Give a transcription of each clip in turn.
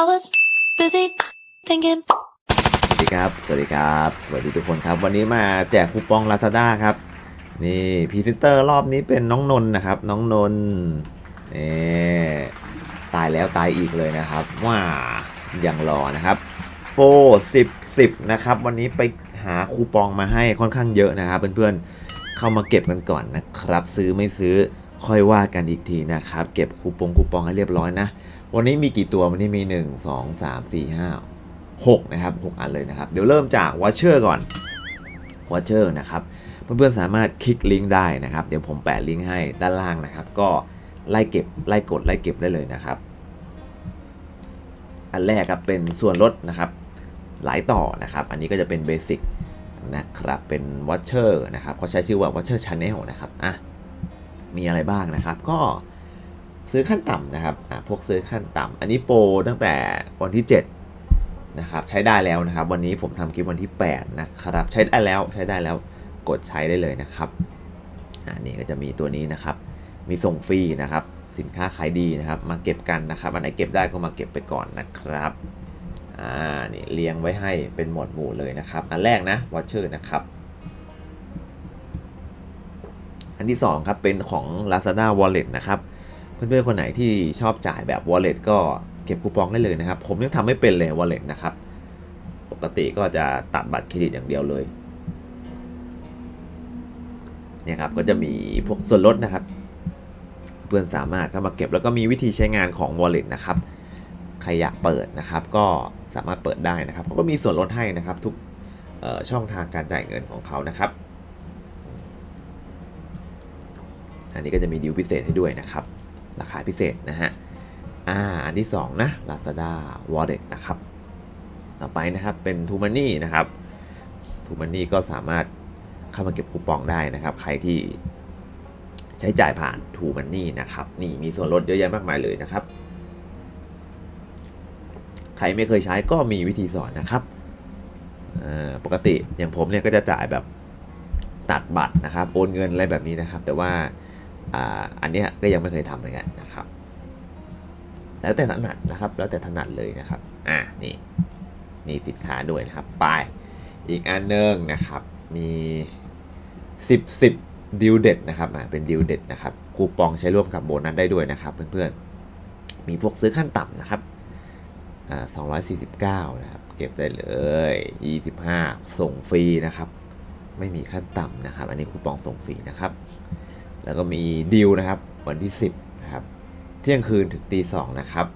I was busy thinking. สวัสดีครับ สวัสดีครับ สวัสดีทุกคนครับ วันนี้มาแจกคูปอง Lazada ครับ นี่พรีเซนเตอร์รอบนี้เป็นน้องนนท์นะครับ น้องนนท์นี่ตายแล้วตายอีกเลยนะครับ ว่ายังรอนะครับโปร10 10นะครับ วันนี้ไปหาคูปองมาให้ค่อนข้างเยอะนะครับ เพื่อนๆ เข้ามาเก็บกันก่อนนะครับ ซื้อไม่ซื้อค่อยว่ากันอีกทีนะครับ เก็บคูปองคูปองให้เรียบร้อยนะ วันนี้มีกี่ตัววันนี้มี 1 2 3 4 5 6 นะครับ 6 อันเลยนะครับ เดี๋ยวเริ่มจากวอชเชอร์ก่อนวอชเชอร์นะครับเพื่อนๆสามารถคลิกลิงก์ได้นะครับ เดี๋ยวผมแปะลิงก์ให้ด้านล่างนะครับ ก็ไล่เก็บไล่กดไล่เก็บได้เลยนะครับ อันแรกครับเป็นส่วนลดนะครับ หลายต่อนะครับ อันนี้ก็จะเป็นเบสิกนะครับ เป็นวอชเชอร์นะครับเขาใช้ชื่อว่าวอชเชอร์ชาแนลนะครับอะมีอะไรบ้างนะครับ ก็ ซื้อขั้นต่ำนะครับพวกซื้อขั้นต่ำอันนี้โปรตั้งแต่วันที่ 7 นะครับ ใช้ได้แล้วนะครับ วันนี้ผมทำคลิปวันที่ 8 นะครับ ใช้ได้แล้วใช้ได้แล้วกดใช้ได้เลยนะครับอ่านี่ก็จะมีตัวนี้นะครับ มีส่งฟรีนะครับ สินค้าขายดีนะครับ มาเก็บกันนะครับอันไหนเก็บได้ก็มาเก็บไปก่อนนะครับอ่านี่เรียงไว้ให้เป็นหมวดหมู่เลยนะครับ อันแรกนะวอชเชอร์นะครับอันที่ 2 ครับ เป็นของ Lazada Wallet นะครับ เพื่อนๆคนไหนที่ชอบจ่ายแบบ Wallet ก็เก็บคูปองได้เลยนะครับ ผมยังทำไม่เป็นเลย Wallet นะครับ ปกติก็จะตัดบัตรเครดิตอย่างเดียวเลยเนี่ยครับก็จะมีพวกส่วนลดนะครับ เพื่อนสามารถเข้ามาเก็บแล้วก็มีวิธีใช้งานของ Wallet นะครับใครอยากเปิดนะครับก็สามารถเปิดได้นะครับเขาก็มีส่วนลดให้นะครับทุกช่องทางการจ่ายเงินของเขานะครับ อันนี้ก็จะมีดีลพิเศษให้ด้วยนะครับ ราคาพิเศษนะฮะอ่าอันที่ 2 นะ Lazada Wallet นะครับ ต่อไปนะครับเป็น t ูมันนี่นะครับ t ูมันนี่ก็สามารถเข้ามาเก็บคูปองได้นะครับ ใครที่ใช้จ่ายผ่าน t ูมันนี่นะครับ นี่มีส่วนลดเยอะแยะมากมายเลยนะครับ ใครไม่เคยใช้ก็มีวิธีสอนนะครับอ่าปกติอย่างผมเนี่ยก็จะจ่ายแบบตัดบัตรนะครับ โอนเงินอะไรแบบนี้นะครับ แต่ว่า อันนี้ก็ยังไม่เคยทำเหมือนกันนะครับ แล้วแต่ถนัดนะครับ แล้วแต่ถนัดเลยนะครับ อ่านี่มีสินค้าด้วยนะครับ ไป อีกอันนึงนะครับ มี 10 10ดิวเด็ดนะครับอ่าเป็นดิวเด็ดนะครับ คูปองใช้ร่วมกับโบนัสได้ด้วยนะครับ เพื่อนๆ มีพวกซื้อขั้นต่ำนะครับอ่า249 นะครับ เก็บได้เลย 25 ส่งฟรีนะครับ ไม่มีขั้นต่ำนะครับ อันนี้คูปองส่งฟรีนะครับ แล้วก็มีดีลนะครับวันที่ 10นะครับเที่ยงคืนถึงตีสองนะครับ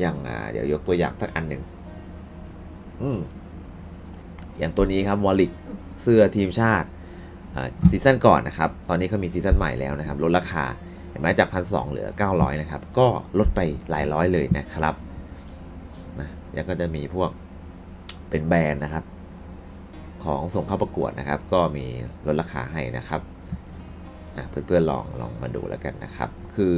อย่างเดี๋ยวยกตัวอย่างสักอันหนึ่งอืมอย่างตัวนี้ครับวอลลิกเสื้อทีมชาติซีซั่นก่อนนะครับ ตอนนี้เขามีซีซั่นใหม่แล้วนะครับ ลดราคาเห็นไหมจากพันสเหลือ 900 นะครับ ก็ลดไปหลายร้อยเลยนะครับนะแล้วก็จะมีพวกเป็นแบรนด์นะครับ ของส่งเข้าประกวดนะครับ ก็มีลดราคาให้นะครับ อะเพื่อนๆลองลองมาดูแล้วกันนะครับ คือ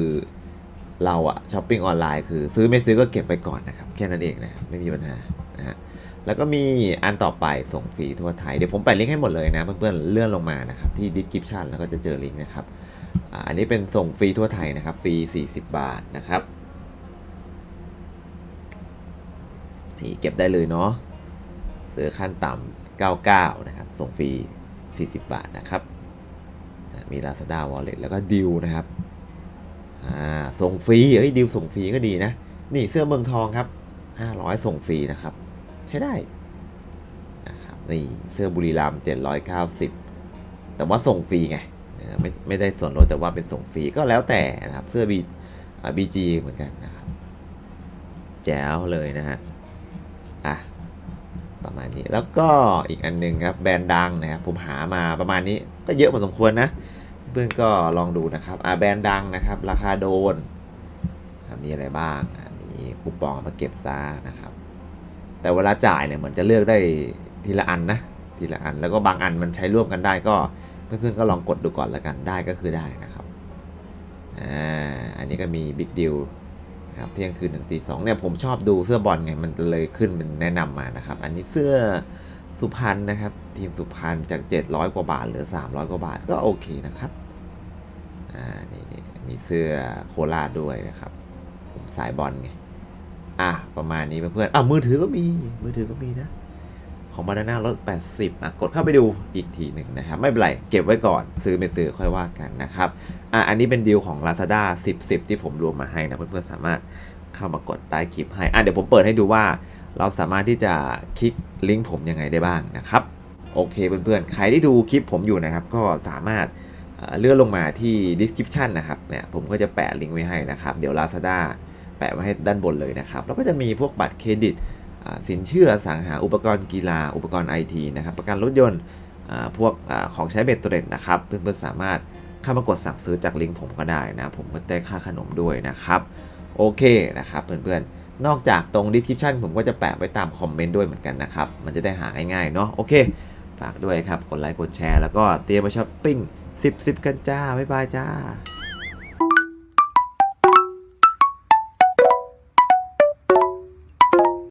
เราอะช้อปปิ้งออนไลน์คือซื้อไม่ซื้อก็เก็บไปก่อนนะครับ แค่นั้นเองนะไม่มีปัญหานะฮะแล้วก็มีอันต่อไปส่งฟรีทั่วไทย เดี๋ยวผมแปะลิงก์ให้หมดเลยนะเพื่อนๆเลื่อนลงมานะครับที่ description แล้วก็จะเจอลิงก์นะครับอันนี้เป็นส่งฟรีทั่วไทยนะครับฟรี 40 บาทนะครับนี่เก็บได้เลยเนาะซื้อขั้นต่ำ99 นะครับ ส่งฟรี 40 บาทนะครับ มี Lazada Wallet แล้วก็ดิวนะครับส่งฟรีเอ้ยดิวส่งฟรีก็ดีนะ นี่เสื้อเมืองทองครับ 500 ส่งฟรีนะครับ ใช้ได้นะครับนี่เสื้อบุรีรัมย์790 แต่ว่าส่งฟรีไงไม่ไม่ได้ส่วนลดแต่ว่าเป็นส่งฟรีก็แล้วแต่นะครับเสื้อบีบีจีเหมือนกันนะครับแจ๋วเลยนะฮะอะประมาณนี้แล้วก็อีกอันหนึงครับแบรนด์ดังนะครับผมหามาประมาณนี้ก็เยอะพอสมควรนะ เพื่อนก็ลองดูนะครับอ่าแบรนด์ดังนะครับ ราคาโดน มีอะไรบ้าง มีคูปองมาเก็บซะนะครับ แต่เวลาจ่ายเนี่ยเหมือนจะเลือกได้ทีละอันนะ ทีละอัน แล้วก็บางอันมันใช้ร่วมกันได้ก็เพื่อนๆก็ลองกดดูก่อนล้วกัน ได้ก็คือได้นะครับอ่าอันนี้ก็มีบิ๊กดิวนะครับเที่ยงคืนถึงตีสองเนี่ยผมชอบดูเสื้อบอลไงมันเลยขึ้นเป็นแนะนำมานะครับ อันนี้เสื้อสุพรรณนะครับ ทีมสุพรรณจาก 700 กว่าบาทเหลือ 300 กว่าบาทก็โอเคนะครับ อ่านี่นี่มีเสื้อโคราชด้วยนะครับ ผมสายบอลไง อะ ประมาณนี้เพื่อนๆอะมือถือก็มี มือถือก็มีนะ ของบานาน่าลด 80อะกดเข้าไปดูอีกทีหนึ่งนะครับ ไม่เป็นไร เก็บไว้ก่อน ซื้อไม่ซื้อค่อยว่ากันนะครับ อะ อันนี้เป็นดีลของ Lazada 10 10 ที่ผมรวมมาให้นะเพื่อนๆสามารถเข้ามากดใต้คลิปให้ อะ เดี๋ยวผมเปิดให้ดูว่าเราสามารถที่จะคลิกลิงก์ผมยังไงได้บ้างนะครับ โอเคเพื่อนๆ ใครที่ดูคลิปผมอยู่นะครับ ก็สามารถ เลื่อนลงมาที่ description นะครับเนี่ยผมก็จะแปะลิงก์ไว้ให้นะครับเดี๋ยว Lazada แปะไว้ให้ด้านบนเลยนะครับแล้วก็จะมีพวกบัตรเครดิตสินเชื่อสังหาอุปกรณ์กีฬาอุปกรณ์ไอทีนะครับประกันรถยนต์พวกอของใช้เบ็ดเตร็ดนะครับเพื่อนๆสามารถเข้ามากดสั่งซื้อจากลิงก์ผมก็ได้นะ ผมก็ได้ค่าขนมด้วยนะครับ โอเคนะครับเพื่อนๆ นอกจากตรง description ผมก็จะแปะไว้ตามคอมเมนต์ด้วยเหมือนกันนะครับ มันจะได้หาง่ายๆเนาะโอเค ฝากด้วยครับ กดไลค์กดแชร์แล้วก็เตรียมมาช้อปปิ้ง 10 10 กันจ้า บ๊ายบายจ้า